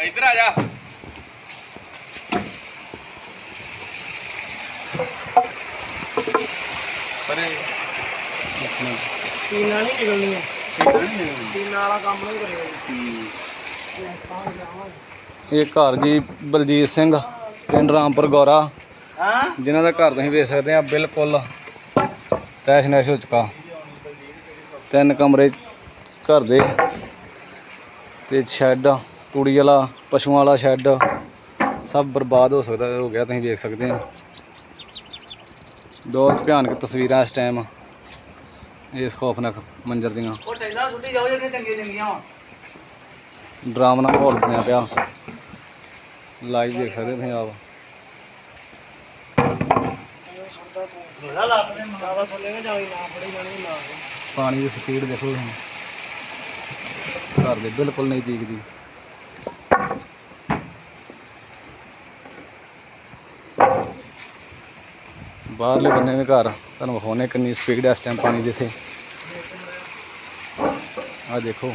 ਇੱਧਰ ਆ ਜਾ। ਪਰੇ। ਟੀਨਾਂ ਨਹੀਂ ਨਿਕਲਣੀਆਂ। ਟੀਨਾਂ ਵਾਲਾ ਕੰਮ ਨਹੀਂ ਕਰੇਗਾ ਇਹ ਘਰ ਜੀ ਬਲਜੀਤ ਸਿੰਘ ਪਿੰਡ ਰਾਮਪੁਰ ਗੌਰਾ। ਹਾਂ? ਜਿਨ੍ਹਾਂ ਦਾ ਘਰ ਤੁਸੀਂ ਵੇਖ ਸਕਦੇ ਆ ਬਿਲਕੁਲ ਤੈਸ਼ ਨੈਸ਼ ਹੋ ਚੁੱਕਾ। ਤਿੰਨ ਕਮਰੇ ਘਰ ਦੇ ਤੇ ਸ਼ੈੱਡ ਤੂੜੀ ਵਾਲਾ ਪਸ਼ੂਆਂ ਵਾਲਾ ਸ਼ੈੱਡ ਸਭ ਬਰਬਾਦ ਹੋ ਸਕਦਾ ਹੋ ਗਿਆ ਤੁਸੀਂ ਵੇਖ ਸਕਦੇ ਆ। ਦੋ ਭਿਆਨਕ ਤਸਵੀਰਾਂ ਇਸ ਟਾਈਮ ਇਸ ਖੌਫਨਾਕ ਮੰਜ਼ਰ ਦੀਆਂ। ਉਹ ਟੈਲਾ ਸੁੱਟੀ ਜਾਓ ਜਿਹੜੀਆਂ ਚੰਗੀਆਂ ਚੰਗੀਆਂ ਡਰਾਵਨਾ ਮਾਹੌਲ ਬਣਿਆ ਪਿਆ। ਲਾਈਵ ਦੇਖ ਸਕਦੇ ਤੁਸੀਂ ਆਪ। ਪਾਣੀ ਦੀ ਸਪੀਡ ਦੇਖੋ ਤੁਸੀਂ। ਘਰ ਦੇ ਬਿਲਕੁਲ ਨਹੀਂ ਦਿਖਦੀ ਬਾਹਰਲੇ ਬੰਨੇ ਦੇ ਘਰ, ਤੁਹਾਨੂੰ ਵਿਖਾਉਣੇ ਕਿੰਨੀ ਸਪੀਡ ਹੈ ਇਸ ਟਾਈਮ ਪਾਣੀ ਦੀ ਇੱਥੇ। ਆ ਦੇਖੋ।